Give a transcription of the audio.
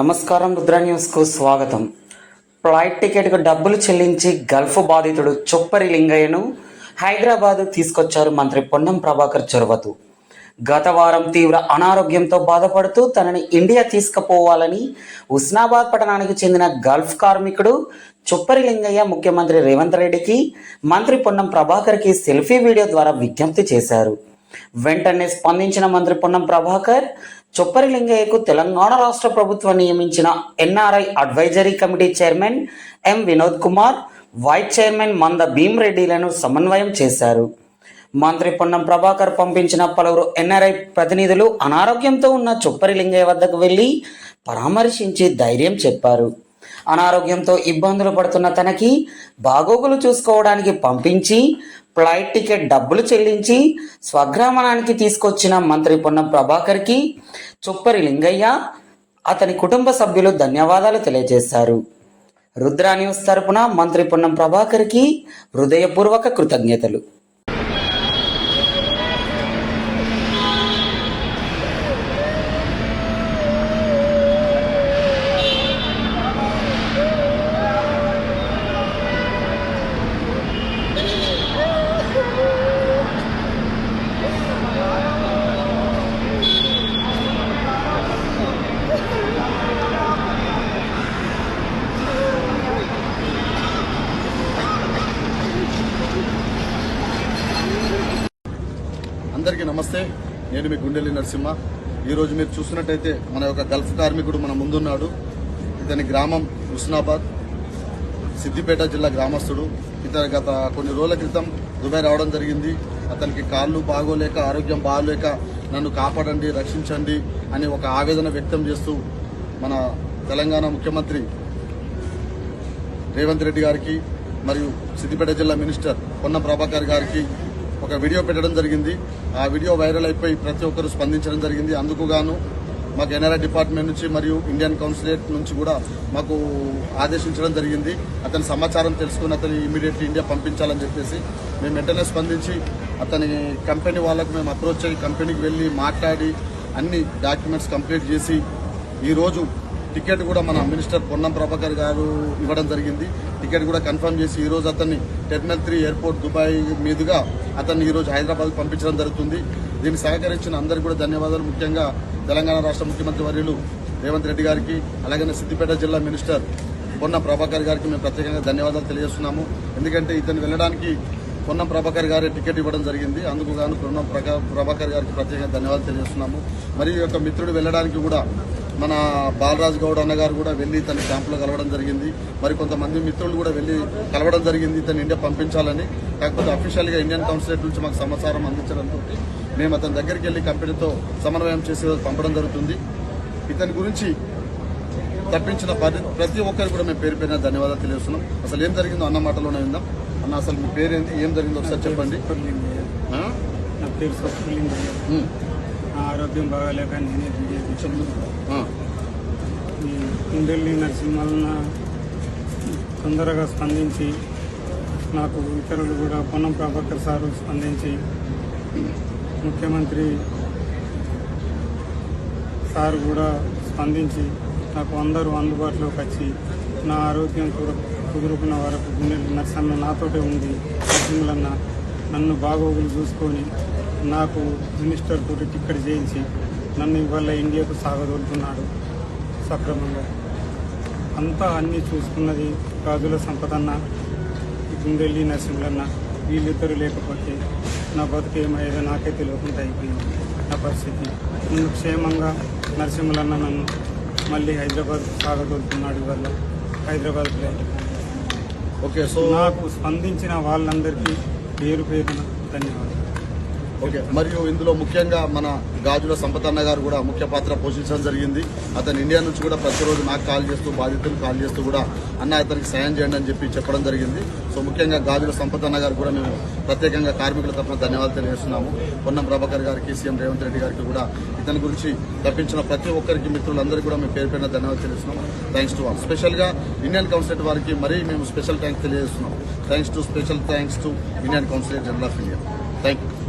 నమస్కారం రుద్ర న్యూస్కు స్వాగతం. ఫ్లైట్ టికెట్కు డబ్బులు చెల్లించి గల్ఫ్ బాధితుడు చొప్పరి లింగయ్యను హైదరాబాద్ తీసుకొచ్చారు మంత్రి పొన్నం ప్రభాకర్ చొరవతు. గత వారం తీవ్ర అనారోగ్యంతో బాధపడుతూ తనని ఇండియా తీసుకుపోవాలని ఉస్నాబాద్ పట్టణానికి చెందిన గల్ఫ్ కార్మికుడు చొప్పరి లింగయ్య ముఖ్యమంత్రి రేవంత్ రెడ్డికి మంత్రి పొన్నం ప్రభాకర్కి సెల్ఫీ వీడియో ద్వారా విజ్ఞప్తి చేశారు. వెంటనే స్పందించిన మంత్రి పొన్నం ప్రభాకర్ చొప్పరి లింగయ్యకు తెలంగాణ రాష్ట్ర ప్రభుత్వం నియమించిన NRI advisory committee chairman M Vinod Kumar vice chairman Manda భీమరెడ్డిలను సమన్వయం చేశారు. మంత్రి పొన్నం ప్రభాకర్ పంపించిన పలువురు ఎన్ఆర్ఐ ప్రతినిధులు అనారోగ్యంతో ఉన్న చొప్పరి లింగయ్య వద్దకు వెళ్ళి పరామర్శించి ధైర్యం చెప్పారు. అనారోగ్యంతో ఇబ్బందులు పడుతున్న తనకి బాగోగులు చూసుకోవడానికి పంపించి ఫ్లైట్ టికెట్ డబ్బులు చెల్లించి స్వగ్రామానికి తీసుకొచ్చిన మంత్రి పొన్నం ప్రభాకర్కి చుప్పరి లింగయ్య అతని కుటుంబ సభ్యులు ధన్యవాదాలు తెలియజేశారు. రుద్రా న్యూస్ తరపున మంత్రి పొన్నం ప్రభాకర్కి హృదయపూర్వక కృతజ్ఞతలు. అందరికీ నమస్తే. నేను మీ గుండెల్లి నరసింహ. ఈరోజు మీరు చూసినట్టయితే మన యొక్క గల్ఫ్ కార్మికుడు మన ముందున్నాడు. ఇతని గ్రామం హుస్నాబాద్ సిద్దిపేట జిల్లా గ్రామస్తుడు. ఇతను గత కొన్ని రోజుల క్రితం దుబాయ్ రావడం జరిగింది. అతనికి కాళ్ళు బాగోలేక ఆరోగ్యం బాగోలేక నన్ను కాపాడండి రక్షించండి అని ఒక ఆవేదన వ్యక్తం చేస్తూ మన తెలంగాణ ముఖ్యమంత్రి రేవంత్ రెడ్డి గారికి మరియు సిద్దిపేట జిల్లా మినిస్టర్ పొన్న ప్రభాకర్ గారికి ఒక వీడియో పెట్టడం జరిగింది. ఆ వీడియో వైరల్ అయిపోయి ప్రతి ఒక్కరు స్పందించడం జరిగింది. అందుకు గాను మాకు ఎన్ఆర్ఐ డిపార్ట్మెంట్ నుంచి మరియు ఇండియన్ కౌన్సిలేట్ నుంచి కూడా మాకు ఆదేశించడం జరిగింది. అతని సమాచారం తెలుసుకుని అతని ఇమీడియట్లీ ఇండియా పంపించాలని చెప్పేసి మేము వెంటనే స్పందించి అతని కంపెనీ వాళ్ళకు మేము అప్రోచ్ అయ్యి కంపెనీకి వెళ్ళి మాట్లాడి అన్ని డాక్యుమెంట్స్ కంప్లీట్ చేసి ఈరోజు టికెట్ కూడా మన మినిస్టర్ పొన్నం ప్రభాకర్ గారు ఇవ్వడం జరిగింది. టికెట్ కూడా కన్ఫర్మ్ చేసి ఈరోజు అతన్ని టెర్మినల్ త్రీ ఎయిర్పోర్ట్ దుబాయ్ మీదుగా అతన్ని ఈరోజు రోజు హైదరాబాద్ పంపించడం జరుగుతుంది. దీనికి సహకరించిన అందరికీ కూడా ధన్యవాదాలు. ముఖ్యంగా తెలంగాణ రాష్ట్ర ముఖ్యమంత్రి వర్యులు రేవంత్ రెడ్డి గారికి అలాగే సిద్దిపేట జిల్లా మినిస్టర్ పొన్న ప్రభాకర్ గారికి మేము ప్రత్యేకంగా ధన్యవాదాలు తెలియజేస్తున్నాము. ఎందుకంటే ఇతను వెళ్ళడానికి పొన్నం ప్రభాకర్ గారి టికెట్ ఇవ్వడం జరిగింది. అందుకు గాను పొన్నం ప్రభాకర్ గారికి ప్రత్యేకంగా ధన్యవాదాలు తెలియజేస్తున్నాము. మరియు ఈ యొక్క మిత్రుడు వెళ్ళడానికి కూడా మన బాలరాజ్ గౌడ్ అన్న గారు కూడా వెళ్ళి తన క్యాంపులో కలవడం జరిగింది. మరి కొంతమంది మిత్రులు కూడా వెళ్ళి కలవడం జరిగింది ఇతను ఇండియా పంపించాలని. కాకపోతే అఫీషియల్గా ఇండియన్ కౌన్సిలేట్ నుంచి మాకు సమాచారం అందించడంతో మేము అతని దగ్గరికి వెళ్ళి కంపెనీతో సమన్వయం చేసి పంపడం జరుగుతుంది. ఇతని గురించి తప్పించిన పరి- ప్రతి ఒక్కరికి కూడా మేము పేరు పేరున ధన్యవాదాలు తెలియజేస్తున్నాం. అసలు ఏం జరిగిందో అన్న మాటలోనే విందాం. అన్న అసలు మీ పేరేంది? ఏం జరిగిందో ఒకసారి చెప్పండి? నా పేరు ఆరోగ్యం బాగాలేక నేనే. ఈ కుండెల్లి నరసింహన్న తొందరగా స్పందించి నాకు ఇతరులు కూడా పొన్నం ప్రభాకర్ సారు స్పందించి ముఖ్యమంత్రి సార్ కూడా స్పందించి నాకు అందరూ అందుబాటులోకి వచ్చి నా ఆరోగ్యం కుదురుకున్న వరకు గుండెలు నరసన్న నాతోటే ఉంది నరసింహలన్న నన్ను బాగోగులు చూసుకొని నాకు మినిస్టర్ తోటి టిక్కెట్ చేయించి నన్ను ఇవాళ ఇండియాకు సాగదోలుతున్నాడు సక్రమంగా. అంతా అన్నీ చూసుకున్నది గాజుల సంపదన్న గుండెల్లి నరసింహలన్న వీళ్ళిద్దరు లేకపోతే నా బతుకు ఏమయ్యేదో నాకే తెలియకుండా అయిపోయింది. నా పరిస్థితి. నన్ను క్షేమంగా నరసింహలన్న నన్ను మళ్ళీ హైదరాబాద్ సాగదోలుతున్నాడు ఇవాళ హైదరాబాద్ ఓకే సో నాకు స్పందించిన వాళ్ళందరికీ పేరు పేరున ధన్యవాదాలు. ఓకే మరియు ఇందులో ముఖ్యంగా మన గాజుల సంపతన్న గారు కూడా ముఖ్య పాత్ర పోషించడం జరిగింది. అతను ఇండియా నుంచి కూడా ప్రతిరోజు నాకు కాల్ చేస్తూ బాధితులు కాల్ చేస్తూ కూడా అన్న అతనికి సాయం చేయండి అని చెప్పి చెప్పడం జరిగింది. సో ముఖ్యంగా గాజుల సంపతన్న గారు కూడా మేము ప్రత్యేకంగా కార్మికుల తరఫున ధన్యవాదాలు తెలియజేస్తున్నాము. పొన్నం ప్రభాకర్ గారికి సీఎం రేవంత్ రెడ్డి గారికి కూడా ఇతని గురించి తప్పించిన ప్రతి ఒక్కరికి మిత్రులందరికీ కూడా మేము పేరు పైన ధన్యవాదాలు తెలియజేస్తున్నాము. థ్యాంక్స్ టు ఆల్ స్పెషల్గా ఇండియన్ కౌన్సిలేట్ వారికి మరీ మేము స్పెషల్ థ్యాంక్స్ తెలియజేస్తున్నాం thanks to special thanks to Indian consulate general of India thank you